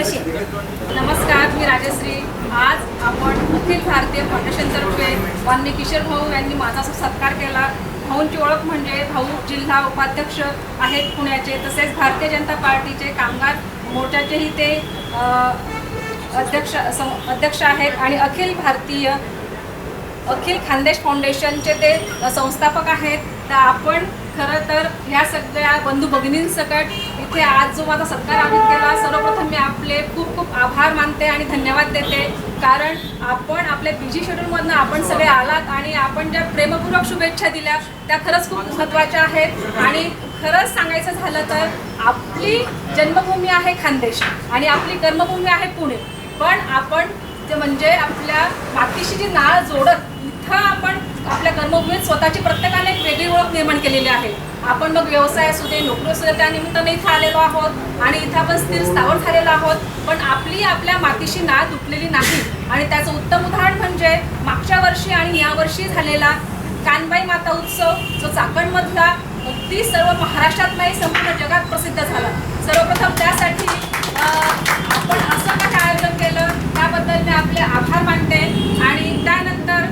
नमस्कार मी राजश्री. आज आपण अखिल भारतीय फाउंडेशनतर्फे माननीय किशोर भाऊ यांनी माझा सत्कार केला. भाऊंची ओळख म्हणजे भाऊ जिल्हा उपाध्यक्ष आहेत पुण्याचे तसेच भारतीय जनता पार्टीचे कामगार मोर्चाचेही ते अध्यक्ष सं- अध्यक्ष आहेत. आणि अखिल भारतीय अखिल खानदेश फाउंडेशनचे ते संस्थापक आहेत. तर आपण खरं तर ह्या सगळ्या बंधू भगिनींसकट इथे आज जो माझा सत्कार आम्ही केला सर्वप्रथम मी आपले खूप खूप आभार मानते आणि धन्यवाद देते. कारण आपण आपल्या बिझी शेड्यूलमधनं आपण सगळे आलात आणि आपण ज्या प्रेमपूर्वक शुभेच्छा दिल्या त्या खरंच खूप महत्त्वाच्या आहेत. आणि खरंच सांगायचं झालं तर आपली जन्मभूमी आहे खानदेश आणि आपली कर्मभूमी आहे पुणे. पण आपण ते म्हणजे आपल्या मातीशी जी नाळ जोडत इथं आपण आपल्या कर्मभूमीत स्वतःची प्रत्येक ओळख निर्माण केलेली आहे. आपण मग व्यवसाय असू दे नोकरी असू दे त्या निमित्ताने इथं आलेलो आहोत आणि इथं आपण स्थिर स्थावर झालेलो आहोत. पण आपली आपल्या मातीशी नाळ तुटलेली नाही. आणि त्याचं उत्तम उदाहरण म्हणजे मागच्या वर्षी आणि यावर्षी झालेला कानबाई माता उत्सव जो चाकणमधला अगदी सर्व महाराष्ट्रात नाही संपूर्ण जगात प्रसिद्ध झाला. सर्वप्रथम त्यासाठी आपण असं काय आयोजन केलं? त्याबद्दल मी आपले आभार मानते. आणि त्यानंतर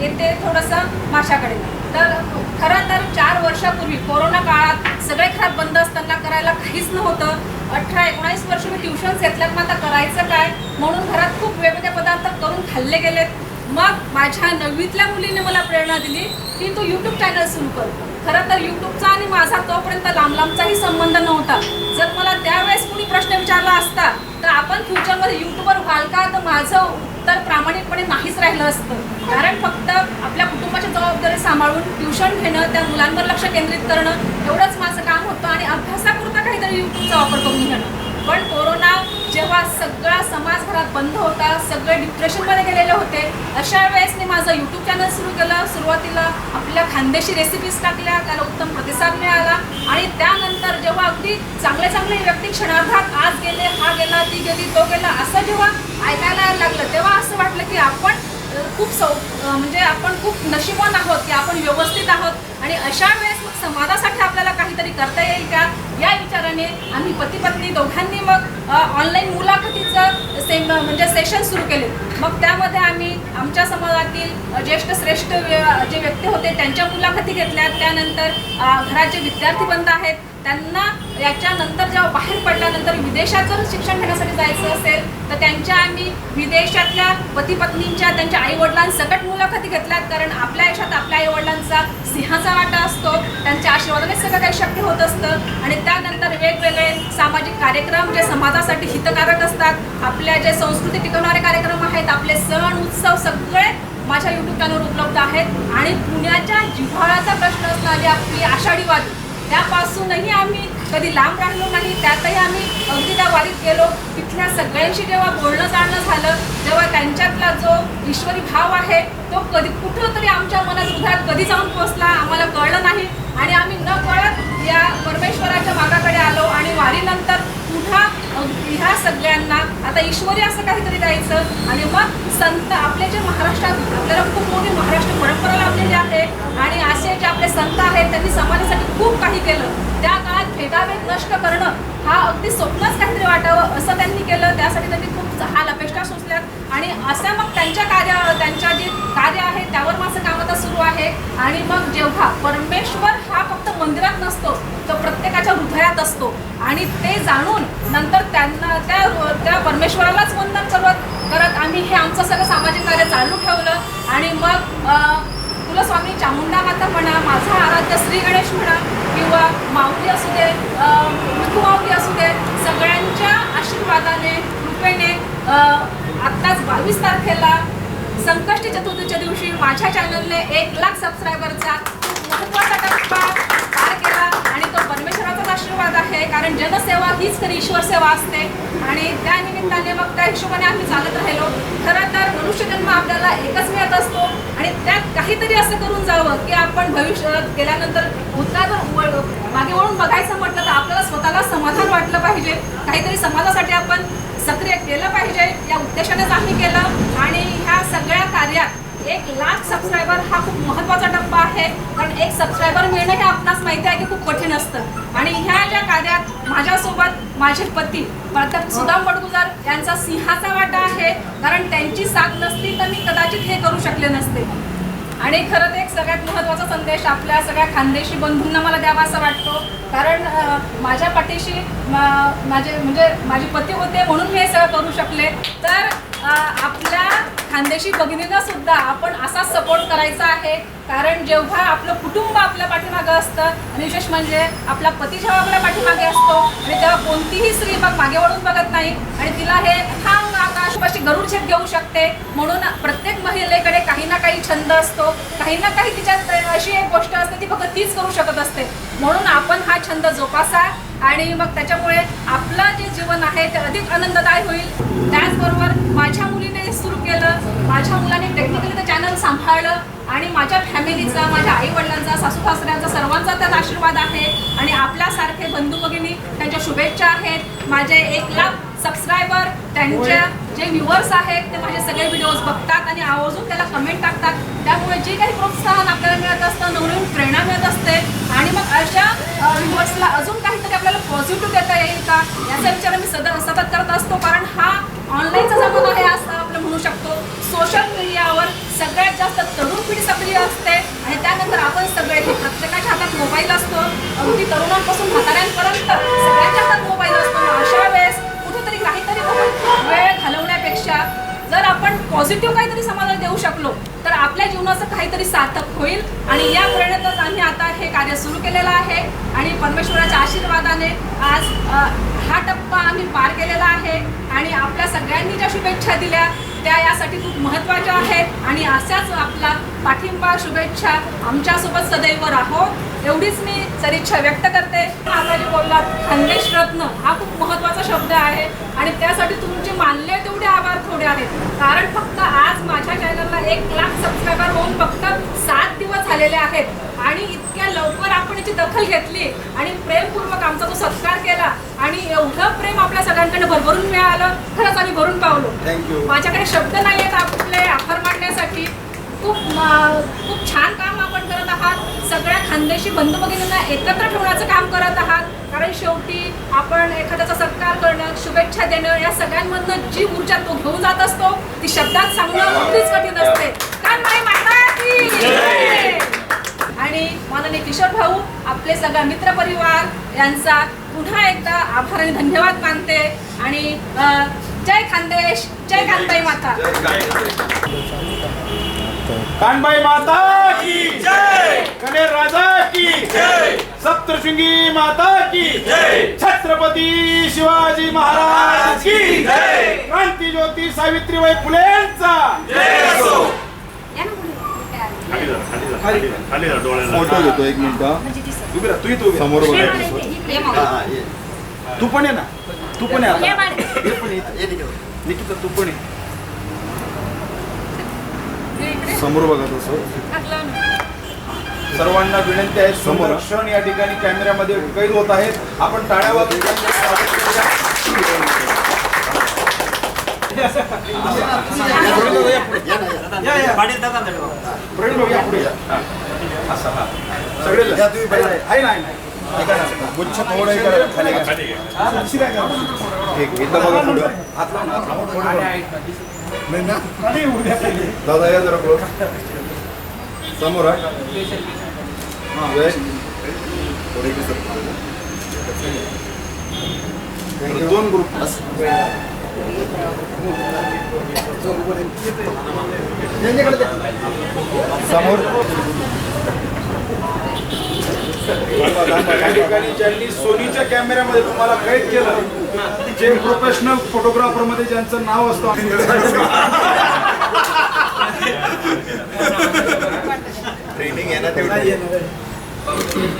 येते थोडंसं माझ्याकडे तर खरं तर चार वर्षापूर्वी कोरोना काळात सगळे खराब बंद असताना करायला काहीच नव्हतं. अठरा एकोणावीस वर्ष मी ट्युशन्स घेतल्यात मग आता करायचं काय? म्हणून घरात खूप वेगवेगळे पदार्थ करून खाल्ले गेलेत. मग माझ्या नववीतल्या मुलीने मला प्रेरणा दिली की तू यूट्यूब चॅनल सुरू कर. खरं तर यूट्यूबचा आणि माझा तोपर्यंत लांब लांबचाही संबंध नव्हता. जर मला त्यावेळेस कुणी प्रश्न विचारला असता तर आपण फ्युचरमध्ये यूट्यूबर व्हाल का? तर माझं उत्तर प्रामाणिकपणे नाहीच राहिलं असतं. कारण फक्त आपल्या कुटुंबाची जबाबदारी सांभाळून ट्युशन घेणं त्या मुलांवर लक्ष केंद्रित करणं एवढंच माझं काम होतं आणि अभ्यासापुरता काहीतरी यूट्यूबचा वापर करून घेणं. पण कोरोना जेव्हा सगळा समाज घरात बंद होता सगळे डिप्रेशनमध्ये गेलेले होते अशा वेळेस मी माझं यूट्यूब चॅनल सुरू केलं. सुरुवातीला आपल्या खानदेशी रेसिपीज टाकल्या त्याला उत्तम प्रतिसाद मिळाला. आणि त्यानंतर जेव्हा अगदी चांगले चांगले व्यक्ती क्षणार्धात आज गेले हा गेला ती गेली तो गेला असं जेव्हा ऐकायला लागलं तेव्हा असं वाटलं की आपण खूप सौ म्हणजे आपण खूप नशिबान आहोत की आपण व्यवस्थित आहोत. आणि अशा वेळेस मग समाजासाठी आपल्याला काहीतरी करता येईल का? या विचाराने आम्ही पती पत्नी दोघांनी मग ऑनलाईन मुलाखतीचं सेम म्हणजे सेशन सुरू केले. मग त्यामध्ये आम्ही आमच्या समाजातील ज्येष्ठ श्रेष्ठ व्य- जे व्यक्ती होते त्यांच्या मुलाखती घेतल्या त्यानंतर घरात जे विद्यार्थी बंद आहेत त्यांना याच्यानंतर जेव्हा बाहेर पडल्यानंतर विदेशात जर शिक्षण घेण्यासाठी जायचं असेल तर त्यांच्या आम्ही विदेशातल्या पती पत्नींच्या त्यांच्या आईवडिलांसकट मुलाखती घेतल्यात. कारण आपल्या आयुष्यात आपल्या आईवडिलांचा सिंहाचा वाटा असतो. त्यांच्या आशीर्वादाने सगळं काही शक्य होत असतं. आणि त्यानंतर वेगवेगळे सामाजिक कार्यक्रम जे समाजासाठी हितकारक असतात आपल्या जे संस्कृती टिकवणारे कार्यक्रम आहेत आपले सण उत्सव सगळे माझ्या यूट्यूब चॅनलवर उपलब्ध आहेत. आणि पुण्याच्या जिव्हाळ्याचा प्रश्न असणारी आपली आषाढीवादी त्यापासूनही आम्ही कधी लांब राहिलो नाही त्यातही आम्ही अगदी त्या वारीत गेलो. तिथल्या सगळ्यांशी जेव्हा बोलणं चालणं झालं तेव्हा त्यांच्यातला जो ईश्वरी भाव आहे तो कधी कुठं तरी आमच्या मनात हृदयात कधी जाऊन पोहोचला आम्हाला कळलं नाही. आणि आम्ही न कळत या परमेश्वराच्या मागाकडे आलो आणि वारीनंतर पुन्हा ह्या सगळ्यांना आता ईश्वरी असं काहीतरी द्यायचं आणि मग संत आपले जे महाराष्ट्रात आपल्याला खूप मोठी महाराष्ट्र परंपरा लाभलेली आहे आणि असे जे आपले संत आहेत त्यांनी समाजासाठी खूप काही केलं. त्या काळात भेदाभेद नष्ट करणं हा अगदी स्वप्नच काहीतरी वाटावं असं त्यांनी केलं. त्यासाठी त्यांनी खूप हाल अपेक्षा सोसल्यात आणि असं मग त्यांच्या कार्य त्यांच्या जे कार्य आहे त्यावर माझं काम आता सुरू आहे. आणि मग जेव्हा परमेश्वर हा फक्त मंदिरात नसतो तो प्रत्येकाच्या हृदयात असतो. आणि ते जाणून नंतर त्यांना त्या त्या परमेश्वरालाच वंदन करत करत आम्ही हे आमचं सगळं सामाजिक कार्य चालू ठेवलं. आणि मग तुला स्वामी चामुंडा माता म्हणा माझा आराध्य श्री गणेश म्हणा किंवा माऊली असू दे अं, माऊली असू दे सगळ्यांच्या आशीर्वादाने कृपेने आत्ताच बावीस तारखेला संकष्टी चतुर्थीच्या दिवशी माझ्या चॅनलने एक लाख सबस्क्रायबरचा खूप महत्त्वाचा टप्पा पार केला आणि तो परमेश्वराचाच आशीर्वाद आहे कारण जनसेवा खरी ईश्वर सेवा असते. आणि त्या निमित्ताने मग त्या हिशोबाने आम्ही चालत राहिलो. खरं तर मनुष्यजन्म आपल्याला एकच मिळत असतो. आणि त्यात काहीतरी असं करून जावं की आपण भविष्यात गेल्यानंतर उत्तर मागे वळून बघायचं म्हटलं तर आपल्याला स्वतःला समाधान वाटलं पाहिजे. काहीतरी समाजासाठी आपण सक्रिय केलं पाहिजे. या उद्देशानेच आम्ही केलं. आणि ह्या सगळ्या कार्यात एक लाख सबस्क्रायबर हा खूप महत्त्वाचा टप्पा आहे. कारण एक सबस्क्रायबर मिळणं हे आपणास माहिती आहे की खूप कठीण असतं. आणि ह्या ज्या कार्यात माझ्यासोबत माझे पती प्राध्यापक सुदाम बडगुजार यांचा सिंहाचा वाटा आहे कारण त्यांची साथ नसती तर मी कदाचित हे करू शकले नसते. आणि खरं तर एक सगळ्यात महत्त्वाचा संदेश आपल्या सगळ्या खानदेशी बंधूंना मला द्यावा असा वाटतो. कारण माझ्या पाठीशी मा- माझे म्हणजे माझे पती होते म्हणून मी हे सगळं करू शकले. तर आपल्या खानदेशी भगिनींना सुद्धा आपण असाच सपोर्ट करायचा आहे. कारण जेव्हा आपलं कुटुंब आपल्या पाठीमागं असतं आणि विशेष म्हणजे आपला पती जेव्हा आपल्या पाठीमागे असतो आणि तेव्हा कोणतीही स्त्री मग मागे वळून बघत नाही आणि तिला हे ठाम आकाश अशी गरुड झेप घेऊ शकते. म्हणून प्रत्येक महिलेकडे काही ना काही छंद असतो. काही ना काही तिच्यात अशी एक गोष्ट असते ती फक्त तीच करू शकत असते. म्हणून आपण हा छंद जोपासा आणि मग त्याच्यामुळे आपलं जे जीवन आहे ते अधिक आनंददायी होईल. त्याचबरोबर माझ्या मुलीने केलं माझ्या मुलाने टेक्निकली ते चॅनल सांभाळलं आणि माझ्या फॅमिलीचा माझ्या आईवडिलांचा सासू सासऱ्यांचा सर्वांचा त्यात आशीर्वाद आहे. आणि आपल्यासारखे बंधू भगिनी त्यांच्या शुभेच्छा आहेत. माझे एक लाख सबस्क्रायबर त्यांच्या जे व्ह्युअर्स आहेत ते माझे सगळे व्हिडिओज बघतात आणि आवर्जून त्याला कमेंट टाकतात. त्यामुळे जे काही प्रोत्साहन आपल्याला मिळत असतं नवनवीन प्रेरणा मिळत असते. आणि मग अशा व्ह्युअर्सला अजून काहीतरी आपल्याला पॉझिटिव्ह देता येईल का? याचा विचार मी सतत सतत करत असतो. कारण हा ऑनलाईनचा जमाना आहे असं आपलं म्हणू शकतो सोशल मीडियावर सगळ्यात जास्त तरुण पिढी सक्रिय असते आणि त्यानंतर आपण सगळे हे प्रत्येकाच्या हातात मोबाईल असतो अगदी तरुणांपासून म्हाताऱ्यांपर्यंत सगळ्यांच्या हातात मोबाईल असतो. अशा वेळेस कुठेतरी काहीतरी वेळ घालवण्यापेक्षा जर आपण पॉझिटिव्ह काहीतरी समाजाला देऊ शकलो तर आपल्या जीवनाचं काहीतरी सार्थक होईल. आणि या प्रेरणेतच आम्ही आता हे कार्य सुरू केलेलं आहे. आणि परमेश्वराच्या आशीर्वादाने आज हा टप्पा आम्ही पार केलेला आहे. आणि आपल्या सगळ्यांनी ज्या शुभेच्छा दिल्या त्या यासाठी खूप महत्त्वाच्या आहेत. आणि अशाच आपला पाठिंबा शुभेच्छा आमच्यासोबत सदैव राहो. एवढीच मी सदिच्छा व्यक्त करते. आता जे बोललात खानदेश रत्न हा खूप महत्त्वाचा शब्द आहे. आणि त्यासाठी तुमचे मानले तेवढे आभार थोडे आहेत. कारण फक्त आज माझ्या चॅनलला एक लाख सबस्क्रायबर होऊन फक्त सात दिवस झालेले आहेत. आणि याची दखल घेतली आणि प्रेमपूर्वक आमचा तो सत्कार केला आणि एवढं प्रेम आपल्या सगळ्यांकडे भरभरून मिळालं. खरंच आम्ही भरून पावलो. थँक्यू माझ्याकडे शब्द नाही आहेत आपले आभार मांडण्यासाठी खूप खूप छान काम आपण करत आहात. सगळ्या खानदेशी बंधू भगिनींना एकत्र ठेवण्याचं काम करत आहात. कारण शेवटी आपण एखाद्याचा सत्कार करणं शुभेच्छा देणं या सगळ्यांमधनं जी ऊर्जा तो घेऊन जात असतो ती शब्दात सांगणं अगदीच कठीण असते. काय माता जय! आणि माननीय किशोर भाऊ आपले सगळा मित्रपरिवार यांचा पुन्हा एकदा आभार आणि धन्यवाद मानते आणि जय खानदेश जय कांताई माता. कानबाई माता की जय. गणेश राजा की जय. सप्तशृंगी माता की जय. छत्रपती शिवाजी महाराज की जय. क्रांती ज्योती सावित्रीबाई फुलेंचा. या ना पुढे. फोटो घेतो एक मिनिट. समोर बघा. तू पण ये ना तू पण निकिता. तू पण. समोर बघा तसं. सर्वांना विनंती आहे समोर. क्षण या ठिकाणी कॅमेऱ्यामध्ये कैद होत आहेत आपण टाळ्या वाजवून प्रवीण भाऊ या पुढे या. असं हा सगळे आहे ना ना. गुच्छ थोडं हे करा, खाली इथं बघा पुढं हात दादा या जरा क्लोज समोर आहे थोडे दोन ग्रुप समोर. ठिकाणी ज्यांनी सोनीच्या कॅमेऱ्यामध्ये तुम्हाला कैद केलं जे प्रोफेशनल फोटोग्राफरमध्ये ज्यांचं नाव असतं ट्रेनिंग आहे ना तेवढी?